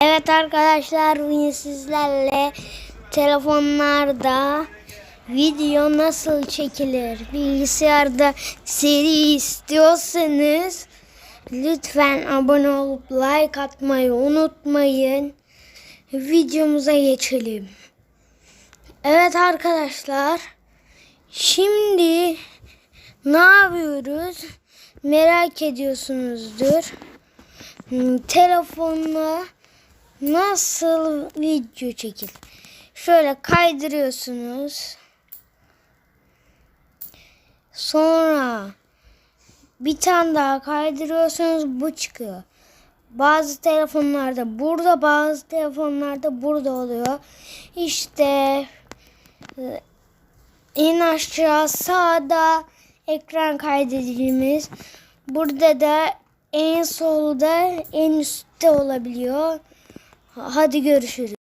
Evet arkadaşlar bugün sizlerle telefonlarda video nasıl çekilir bilgisayarda seri istiyorsanız lütfen abone olup like atmayı unutmayın. Videomuza geçelim. Evet arkadaşlar şimdi ne yapıyoruz merak ediyorsunuzdur. Hmm, Telefonla nasıl video çekil? Şöyle kaydırıyorsunuz. Sonra bir tane daha kaydırıyorsunuz bu çıkıyor. Bazı telefonlarda burada bazı telefonlarda burada oluyor. İşte e, en aşağı sağda ekran kaydedicimiz. Burada da en solda en üstte olabiliyor. Hadi görüşürüz.